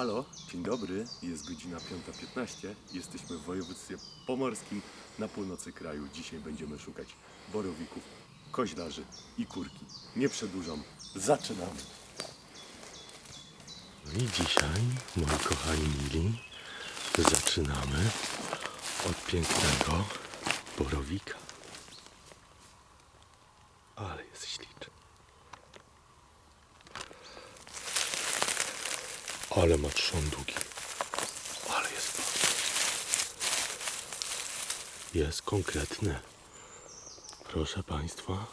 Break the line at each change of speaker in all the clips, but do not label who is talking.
Halo, dzień dobry. Jest godzina 5.15. Jesteśmy w województwie pomorskim na północy kraju. Dzisiaj będziemy szukać borowików, koźlarzy i kurki. Nie przedłużam. Zaczynamy.
No i dzisiaj, moi kochani mili, zaczynamy od pięknego borowika. Ale jest śliczny. Ale ma trzon długi. Ale jest. Jest konkretny. Proszę Państwa,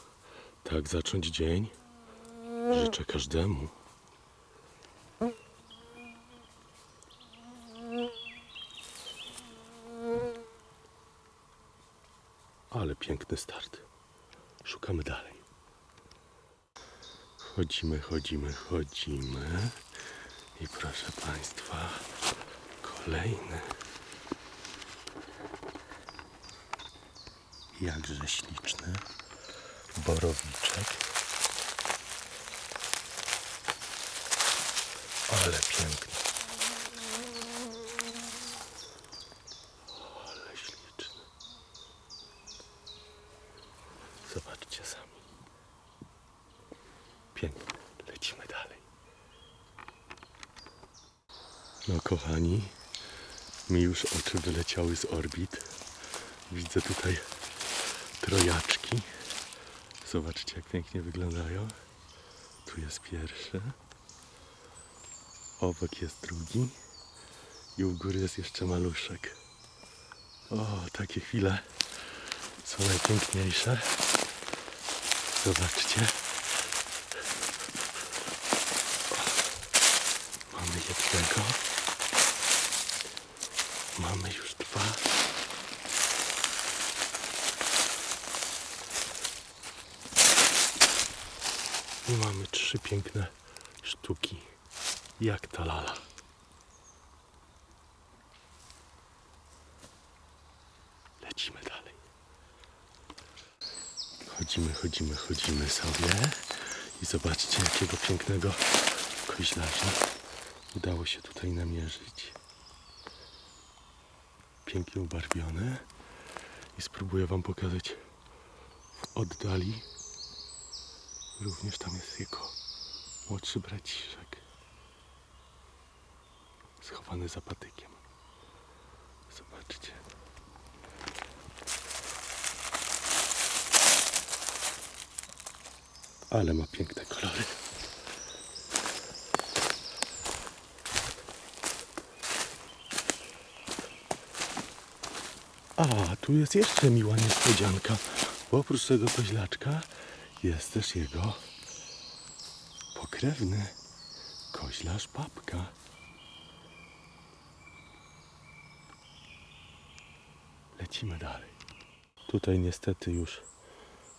tak zacząć dzień życzę każdemu. Ale piękny start. Szukamy dalej. Chodzimy, chodzimy, chodzimy. I proszę Państwa, kolejny. Jakże śliczny borowiczek. Ale piękny. Ale śliczny. Zobaczcie sami. Pięknie. Lecimy dalej. No kochani, mi już oczy wyleciały z orbit. Widzę tutaj trojaczki. Zobaczcie jak pięknie wyglądają. Tu jest pierwszy. Obok jest drugi. I u góry jest jeszcze maluszek. O, takie chwile są najpiękniejsze. Zobaczcie. Mamy jednego. Mamy już dwa. I mamy trzy piękne sztuki. Jak ta lala. Lecimy dalej. Chodzimy, chodzimy, chodzimy sobie i zobaczcie jakiego pięknego koźlarza udało się tutaj namierzyć. Pięknie ubarwiony i spróbuję Wam pokazać w oddali. Również tam jest jego młodszy braciszek schowany za patykiem. Zobaczcie. Ale ma piękne kolory. A, tu jest jeszcze miła niespodzianka, bo oprócz tego koźlaczka jest też jego pokrewny koźlarz babka. Lecimy dalej. Tutaj niestety już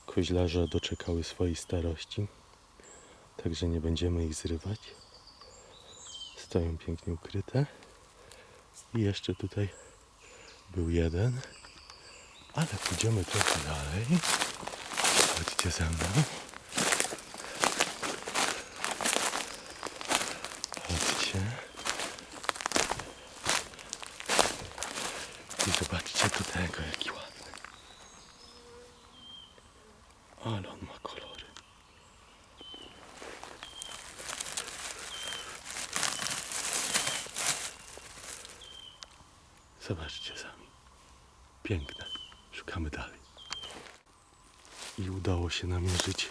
koźlarze doczekały swojej starości, także nie będziemy ich zrywać. Stoją pięknie ukryte. I jeszcze tutaj był jeden, ale pójdziemy trochę dalej. Chodźcie ze mną. Chodźcie. I zobaczcie tutaj jego jaki ładny. Ale on ma kolory. Zobaczcie sami. Piękne. Szukamy dalej. I udało się namierzyć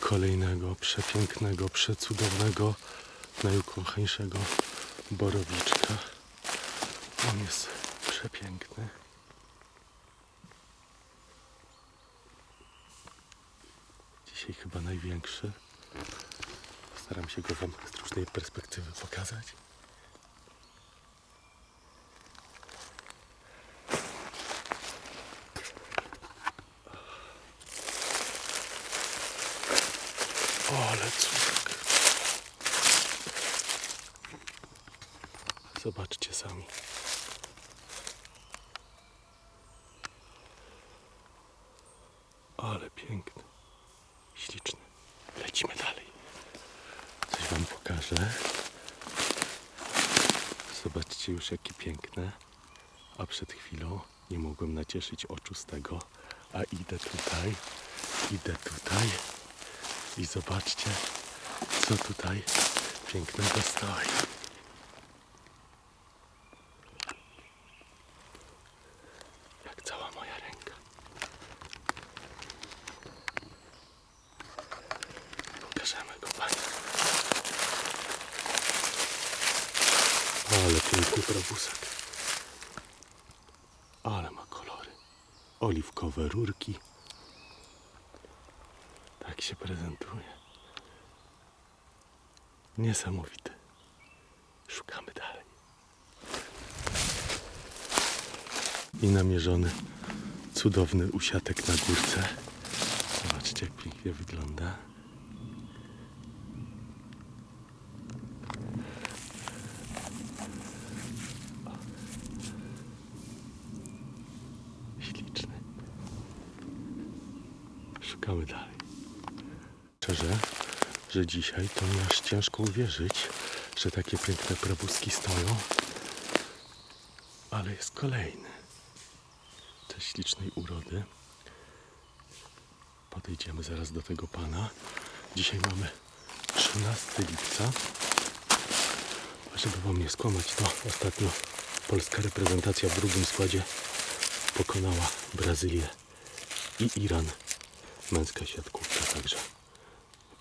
kolejnego przepięknego, przecudownego, najukochańszego borowiczka. On jest przepiękny. Dzisiaj chyba największy. Staram się go Wam z różnej perspektywy pokazać. Ale cudek. Zobaczcie sami. Ale piękny. Śliczny. Lecimy dalej. Coś wam pokażę. Zobaczcie już jakie piękne. A przed chwilą nie mogłem nacieszyć oczu z tego. A idę tutaj, idę tutaj i zobaczcie, co tutaj pięknego stoi. Jak cała moja ręka. Pokażemy go Państwu. Ale piękny probusek. Ale ma kolory. Oliwkowe rurki. Się prezentuje. Niesamowity. Szukamy dalej. I namierzony cudowny usiatek na górce. Zobaczcie, jak pięknie wygląda. Śliczny. Szukamy dalej. Szczerze, że dzisiaj to mi aż ciężko uwierzyć, że takie piękne probuski stoją. Ale jest kolejny. Też ślicznej urody. Podejdziemy zaraz do tego pana. Dzisiaj mamy 13 lipca. A żeby wam nie skłamać, to ostatnio polska reprezentacja w drugim składzie pokonała Brazylię i Iran. Męska siatkówka, także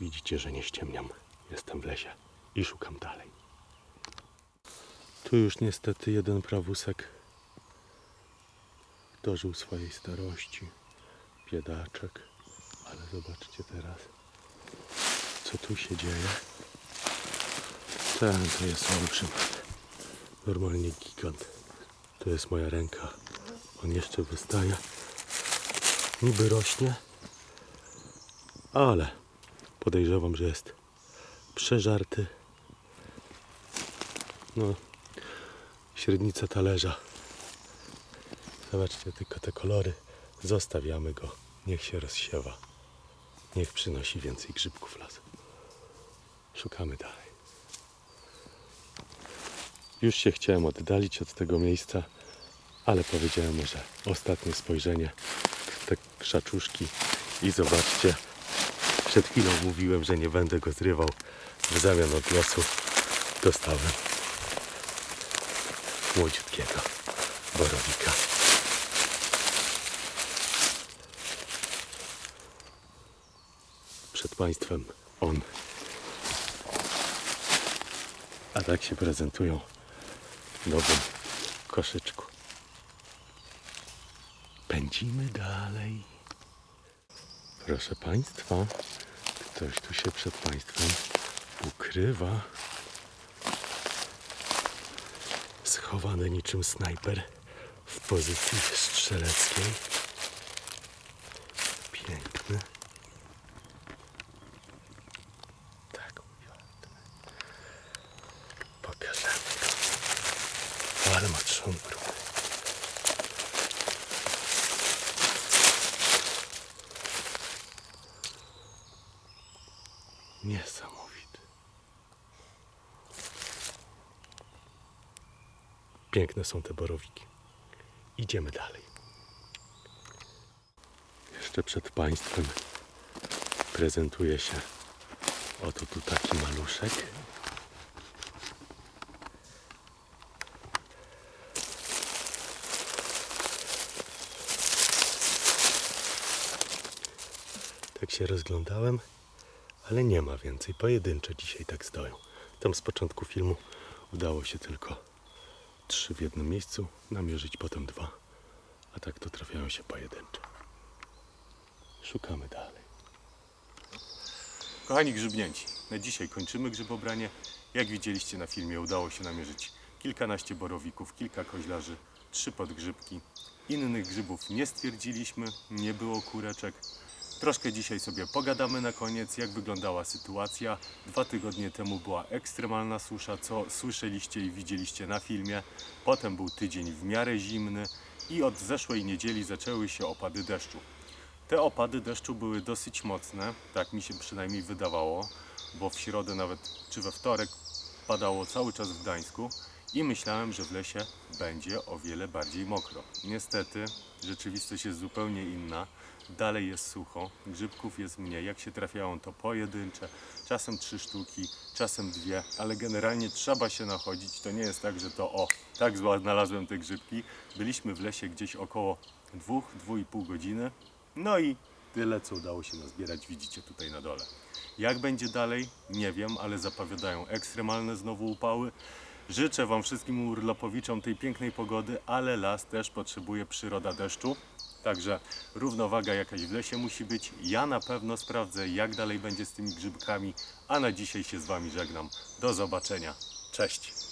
widzicie, że nie ściemniam. Jestem w lesie i szukam dalej. Tu już niestety jeden prawusek dożył swojej starości. Biedaczek. Ale zobaczcie teraz, co tu się dzieje. Ten to jest olbrzym. Normalnie gigant. To jest moja ręka. On jeszcze wystaje. Niby rośnie, ale podejrzewam, że jest przeżarty. No, średnica talerza. Zobaczcie tylko te kolory. Zostawiamy go. Niech się rozsiewa. Niech przynosi więcej grzybków lasu. Szukamy dalej. Już się chciałem oddalić od tego miejsca, ale powiedziałem że ostatnie spojrzenie te krzaczuszki i zobaczcie, przed chwilą mówiłem, że nie będę go zrywał. W zamian od losu dostałem młodziutkiego borowika. Przed Państwem on. A tak się prezentują w nowym koszyczku. Pędzimy dalej. Proszę Państwa, ktoś tu się przed Państwem ukrywa. Schowany niczym snajper w pozycji strzeleckiej. Piękny. Tak, ładny. Pokażemy go. Ale ma trzon brudy. Niesamowity. Piękne są te borowiki. Idziemy dalej. Jeszcze przed Państwem prezentuje się oto tu taki maluszek. Tak się rozglądałem, ale nie ma więcej. Pojedyncze dzisiaj tak stoją. Tam z początku filmu udało się tylko trzy w jednym miejscu namierzyć, potem dwa. A tak to trafiają się pojedyncze. Szukamy dalej.
Kochani grzybnięci, na dzisiaj kończymy grzybobranie. Jak widzieliście na filmie, udało się namierzyć kilkanaście borowików, kilka koźlarzy, trzy podgrzybki. Innych grzybów nie stwierdziliśmy, nie było kureczek. Troszkę dzisiaj sobie pogadamy na koniec, jak wyglądała sytuacja. Dwa tygodnie temu była ekstremalna susza, co słyszeliście i widzieliście na filmie. Potem był tydzień w miarę zimny i od zeszłej niedzieli zaczęły się opady deszczu. Te opady deszczu były dosyć mocne, tak mi się przynajmniej wydawało, bo w środę nawet czy we wtorek padało cały czas w Gdańsku i myślałem, że w lesie będzie o wiele bardziej mokro. Niestety rzeczywistość jest zupełnie inna. Dalej jest sucho, grzybków jest mniej. Jak się trafiają, to pojedyncze, czasem trzy sztuki, czasem dwie, ale generalnie trzeba się nachodzić. To nie jest tak, że to o, tak znalazłem te grzybki. Byliśmy w lesie gdzieś około dwóch, dwóch i pół godziny. No i tyle, co udało się nazbierać, widzicie tutaj na dole. Jak będzie dalej, nie wiem, ale zapowiadają ekstremalne znowu upały. Życzę Wam wszystkim urlopowiczom tej pięknej pogody, ale las też potrzebuje przyroda deszczu. Także równowaga jakaś w lesie musi być. Ja na pewno sprawdzę, jak dalej będzie z tymi grzybkami, a na dzisiaj się z Wami żegnam. Do zobaczenia. Cześć!